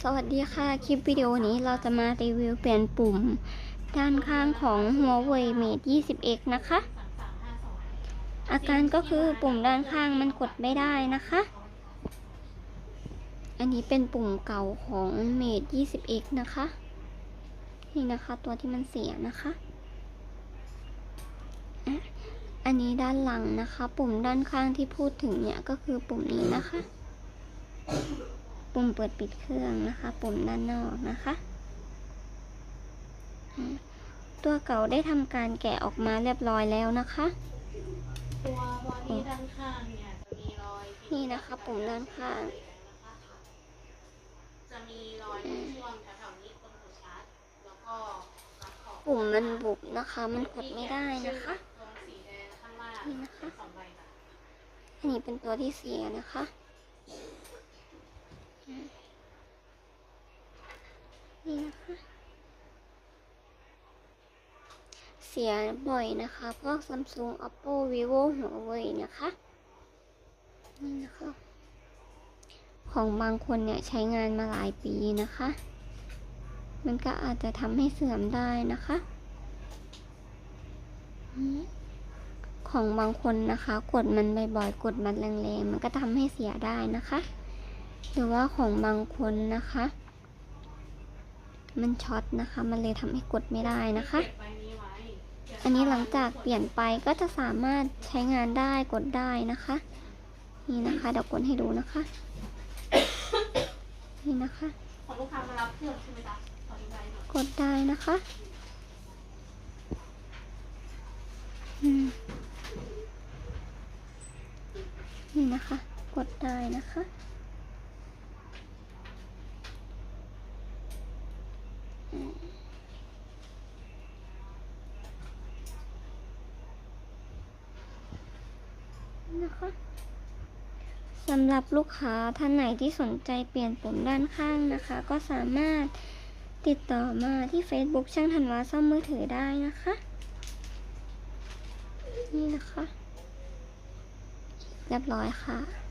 สวัสดีค่ะ คลิปวิดีโอนี้เราจะมารีวิวเปลี่ยนปุ่ม ด้านข้างของ Huawei Mate 20X นะคะ อาการก็คือปุ่มด้านข้างมันกดไม่ได้นะคะ อันนี้เป็นปุ่มเก่าของ Mate 20X นะคะ นี่นะคะตัวที่มันเสียนะคะ อันนี้ด้านหลังนะคะ ปุ่มด้านข้างที่พูดถึงเนี่ยก็คือปุ่มนี้นะคะ ปุ่มเปิดปิดเครื่องนะคะ ปุ่มด้านนอกนะคะอืมตัวเก่าได้ทำการแกะออกมาเรียบร้อยแล้วนะคะ ตัวบอดี้ด้านข้างเนี่ยจะมีรอยนี่นะคะ ปุ่มด้านข้าง จะมีรอยในช่วงแถวๆนี้ตรงหัวชาร์จแล้วก็รับขอบปุ่มมันบุบนะคะ มันกดไม่ได้นะคะตรงสีแดงข้างล่างนี่นะคะสองใบค่ะอันนี้เป็นตัวที่เสียนะคะอืม นี่นะคะ เสียบ่อยนะคะ พวก Samsung Oppo Vivo Huawei นะคะ นี่นะคะ ของบางคนเนี่ยใช้งานมาหลายปีนะคะ มันก็อาจจะทำให้เสื่อมได้นะคะของบางคนนะคะ กดมันบ่อยๆ กดมันแรงๆ มันก็ทำให้เสียได้นะคะ หรือว่าของบางคนนะคะ มันช็อตนะคะ มันเลยทำให้กดไม่ได้นะคะเก็บใบนี้ไว้เดี๋ยวอันนี้หลังจากเปลี่ยนไปก็จะสามารถใช้งานได้กดได้นะคะ นี่นะคะเดี๋ยวกดให้ดูนะคะ นี่นะคะของลูกค้ามารับเครื่องใช่ไหมจ๊ะขออธิบายหน่อยกดได้นะคะอืมนี่นะคะ กดได้นะคะ นะคะสำหรับลูกค้าท่านไหนที่สนใจเปลี่ยนปุ่มด้านข้างนะคะ ก็สามารถติดต่อมาที่ Facebook ช่างธันวาซ่อมมือถือได้นะคะ นี่นะคะ เรียบร้อยค่ะ